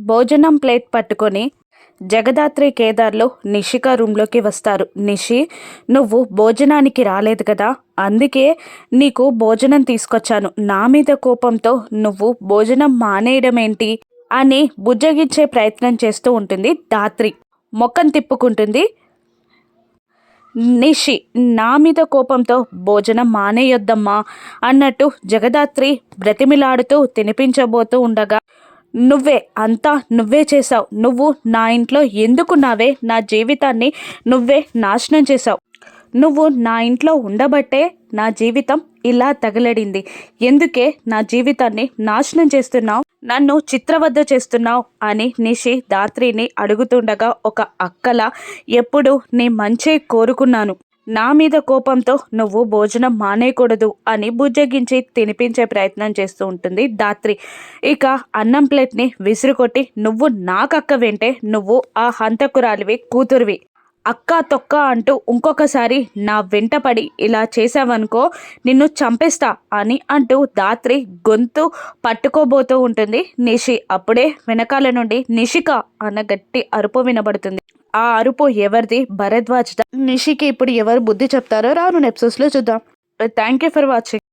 భోజనం ప్లేట్ పట్టుకొని జగదాత్రి కేదార్లో నిషిక రూమ్లోకి వస్తారు. నిషి నువ్వు భోజనానికి రాలేదు కదా? అందుకే నీకు భోజనం తీసుకొచ్చాను. నా మీద కోపంతో నువ్వు భోజనం మానేయడం ఏంటి అని బుజ్జగించే ప్రయత్నం చేస్తూ ఉంటుంది దాత్రి. మొక్కం తిప్పుకుంటుంది. నిషి నా మీద కోపంతో భోజనం మానేయొద్దమ్మా అన్నట్టు జగదాత్రి బ్రతిమిలాడుతూ తినిపించబోతూ ఉండగా నువ్వే అంతా నువ్వే చేసావు నువ్వు నా ఇంట్లో ఎందుకున్నావే నా జీవితాన్ని నువ్వే నాశనం చేసావు నువ్వు నా ఇంట్లో ఉండబట్టే నా జీవితం ఇలా తగలడింది. ఎందుకే నా జీవితాన్ని నాశనం చేస్తున్నావు? నన్ను చిత్రవద్ద చేస్తున్నావు అని నిషి దాత్రిని అడుగుతుండగా ఒక అక్కల ఎప్పుడు నీ మంచే కోరుకున్నాను. నా మీద కోపంతో నువ్వు భోజనం మానేయకూడదు అని బుజ్జగించి తినిపించే ప్రయత్నం చేస్తూ ఉంటుంది దాత్రి ఇక అన్నం ప్లేట్ని విసిరుకొట్టి నువ్వు నాకక్క వెంటే నువ్వు ఆ హంతకురాలివి కూతురువి. అక్క తొక్క అంటూ ఇంకొకసారి నా వెంటపడి ఇలా చేసావనుకో నిన్ను చంపేస్తా అని అంటూ దాత్రి గొంతు పట్టుకోబోతూ ఉంటుంది. నిషి అప్పుడే వెనకాల నుండి నిషిక అన్న గట్టి అరుపు వినబడుతుంది. ఆ అరుపు ఎవరిది? భరద్వాజ్ నిషికి ఇప్పుడు ఎవరు బుద్ధి చెప్తారో రాను ఎపిసోడ్స్లో చూద్దాం. Thank you for watching.